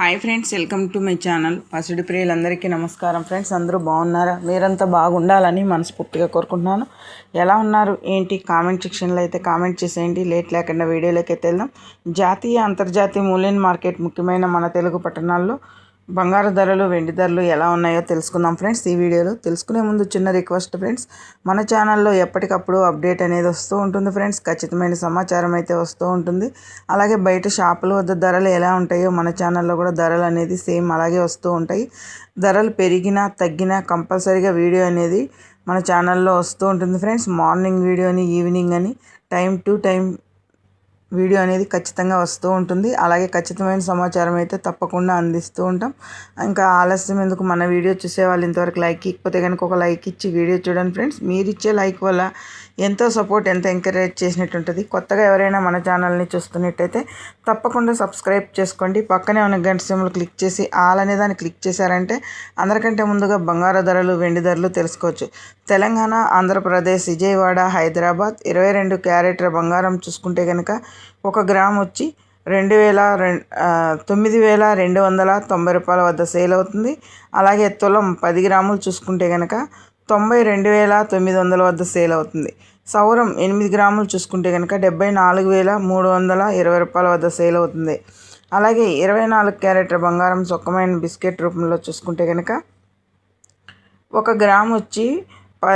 Hi friends welcome to my channel. పసిడి ప్రియులందరికీ నమస్కారం ఫ్రెండ్స్. అందరూ బాగున్నారా? మీరంతా బాగుండాలని మనస్ఫూర్తిగా కోరుకుంటున్నాను. ఎలా ఉన్నారు? ఏంటి? కామెంట్ సెక్షన్లో అయితే కామెంట్ చేసేయండి. లేట్ లేకుండా వీడియోలోకి అయితే వెళ్దాం. జాతీయ అంతర్జాతీయ మూల్యం మార్కెట్ ముఖ్యమైన మన తెలుగు పట్టణాల్లో బంగారు ధరలు వెండి ధరలు ఎలా ఉన్నాయో తెలుసుకుందాం ఫ్రెండ్స్. ఈ వీడియోలో తెలుసుకునే ముందు చిన్న రిక్వెస్ట్ ఫ్రెండ్స్. మన ఛానల్లో ఎప్పటికప్పుడు అప్డేట్ అనేది వస్తూ ఉంటుంది ఫ్రెండ్స్. ఖచ్చితమైన సమాచారం అయితే వస్తూ ఉంటుంది. అలాగే బయట షాపుల వద్ద ధరలు ఎలా ఉంటాయో మన ఛానల్లో కూడా ధరలు అనేది సేమ్ అలాగే వస్తూ ఉంటాయి. ధరలు పెరిగినా తగ్గినా కంపల్సరీగా వీడియో అనేది మన ఛానల్లో వస్తూ ఉంటుంది ఫ్రెండ్స్. మార్నింగ్ వీడియో అని ఈవినింగ్ అని టైం టు టైం వీడియో అనేది ఖచ్చితంగా వస్తూ ఉంటుంది. అలాగే ఖచ్చితమైన సమాచారం అయితే తప్పకుండా అందిస్తూ ఉంటాం. ఇంకా ఆలస్యం ఎందుకు? మన వీడియో చూసే వాళ్ళు ఇంతవరకు లైక్ ఇకపోతే కనుక ఒక లైక్ ఇచ్చి వీడియో చూడండి ఫ్రెండ్స్. మీరు ఇచ్చే లైక్ వల్ల ఎంతో సపోర్ట్ ఎంత ఎంకరేజ్ చేసినట్టు ఉంటుంది కొత్తగా ఎవరైనా మన ఛానల్ని చూస్తున్నట్టయితే తప్పకుండా సబ్స్క్రైబ్ చేసుకోండి. పక్కనే ఉన్న గంట సిమ్లు క్లిక్ చేసి ఆల్ అనే దాన్ని క్లిక్ చేశారంటే అందరికంటే ముందుగా బంగారు ధరలు వెండి ధరలు తెలుసుకోవచ్చు. తెలంగాణ ఆంధ్రప్రదేశ్ విజయవాడ హైదరాబాద్ ఇరవై రెండు క్యారెట్ల బంగారం చూసుకుంటే కనుక ఒక గ్రామ్ వచ్చి రెండు వేల తొమ్మిది వేల రెండు వందల తొంభై రూపాయల వద్ద సేల్ అవుతుంది. అలాగే తులం పది గ్రాములు చూసుకుంటే కనుక తొంభై రెండు వేల తొమ్మిది వందల వద్ద సేల్ అవుతుంది. సౌరం ఎనిమిది గ్రాములు చూసుకుంటే కనుక డెబ్బై నాలుగు వేల మూడు వందల ఇరవై రూపాయల వద్ద సేల్ అవుతుంది. అలాగే ఇరవై నాలుగు క్యారెట్ల బంగారం సొక్కమైన బిస్కెట్ రూపంలో చూసుకుంటే కనుక ఒక గ్రామ్ వచ్చి ప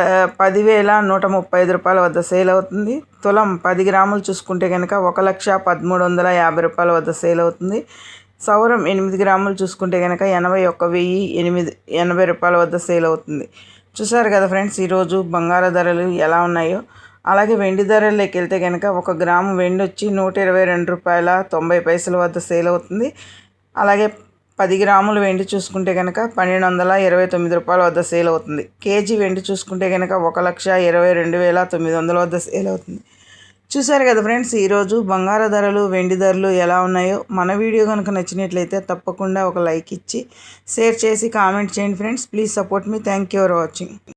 పదివేల నూట ముప్పై ఐదు రూపాయల వద్ద సేల్ అవుతుంది. తులం పది గ్రాములు చూసుకుంటే కనుక ఒక లక్ష పదమూడు వందల యాభై రూపాయల వద్ద సేల్ అవుతుంది. సౌరం ఎనిమిది గ్రాములు చూసుకుంటే కనుక ఎనభై ఒక్క వెయ్యి ఎనిమిది ఎనభై రూపాయల వద్ద సేల్ అవుతుంది. చూసారు కదా ఫ్రెండ్స్ ఈరోజు బంగార ధరలు ఎలా ఉన్నాయో? అలాగే వెండి ధరల్లోకి వెళ్తే కనుక ఒక గ్రాము వెండి వచ్చి నూట ఇరవై రెండు రూపాయల తొంభై పైసల వద్ద సేల్ అవుతుంది. అలాగే పది గ్రాములు వెండి చూసుకుంటే కనుక పన్నెండు వందల ఇరవై తొమ్మిది రూపాయల వద్ద సేల్ అవుతుంది. కేజీ వెండి చూసుకుంటే కనుక ఒక లక్ష ఇరవై రెండు వేల తొమ్మిది వందల వద్ద సేల్ అవుతుంది. చూసారు కదా ఫ్రెండ్స్ ఈరోజు బంగారు ధరలు వెండి ధరలు ఎలా ఉన్నాయో? మన వీడియో కనుక నచ్చినట్లయితే తప్పకుండా ఒక లైక్ ఇచ్చి షేర్ చేసి కామెంట్ చేయండి friends. Please support me. Thank you for watching.